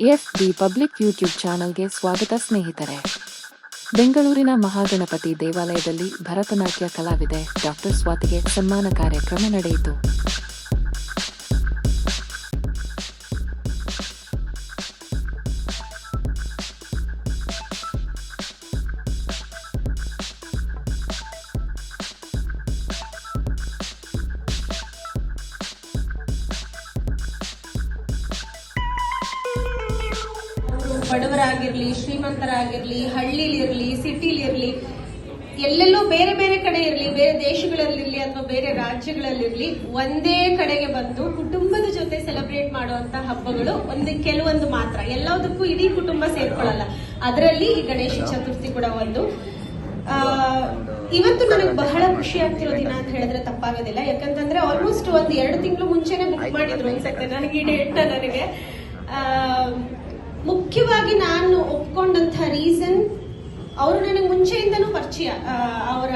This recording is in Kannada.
ಎಫ್ ಡಿ ಪಬ್ಲಿಕ್ ಯೂಟ್ಯೂಬ್ ಚಾನಲ್ಗೆ ಸ್ವಾಗತ ಸ್ನೇಹಿತರೆ. ಬೆಂಗಳೂರಿನ ಮಹಾಗಣಪತಿ ದೇವಾಲಯದಲ್ಲಿ ಭರತನಾಟ್ಯ ಕಲಾವಿದೆ ಡಾಕ್ಟರ್ ಸ್ವಾತಿಗೆ ಸನ್ಮಾನ ಕಾರ್ಯಕ್ರಮ ನಡೆಯಿತು. ಬಡವರಾಗಿರ್ಲಿ, ಶ್ರೀಮಂತರಾಗಿರ್ಲಿ, ಹಳ್ಳಿಲಿರ್ಲಿ, ಸಿಟಿಲಿರ್ಲಿ, ಎಲ್ಲೆಲ್ಲೋ ಬೇರೆ ಬೇರೆ ಕಡೆ ಇರಲಿ, ಬೇರೆ ದೇಶಗಳಲ್ಲಿರ್ಲಿ ಅಥವಾ ಬೇರೆ ರಾಜ್ಯಗಳಲ್ಲಿರ್ಲಿ ಒಂದೇ ಕಡೆಗೆ ಬಂದು ಕುಟುಂಬದ ಜೊತೆ ಸೆಲೆಬ್ರೇಟ್ ಮಾಡುವಂತ ಹಬ್ಬಗಳು ಒಂದು ಕೆಲವೊಂದು ಮಾತ್ರ. ಎಲ್ಲದಕ್ಕೂ ಇಡೀ ಕುಟುಂಬ ಸೇರ್ಕೊಳ್ಳಲ್ಲ. ಅದರಲ್ಲಿ ಈ ಗಣೇಶ ಚತುರ್ಥಿ ಕೂಡ ಒಂದು. ಇವತ್ತು ನನಗೆ ಬಹಳ ಖುಷಿ ಆಗ್ತಿರೋ ದಿನ ಅಂತ ಹೇಳಿದ್ರೆ ತಪ್ಪಾಗೋದಿಲ್ಲ. ಯಾಕಂತಂದ್ರೆ ಆಲ್ಮೋಸ್ಟ್ ಒಂದ್ ಎರಡು ತಿಂಗಳು ಮುಂಚೆನೆ ಬುಕ್ ಮಾಡಿದ್ರು ಅನ್ಸತ್ತೆ ನನಗೆ ಈ ಡೇಟ್ ನನಗೆ. ಅವರು ನನಗೆ ಮುಂಚೆಯಿಂದನೂ ಪರಿಚಯ ಅವರ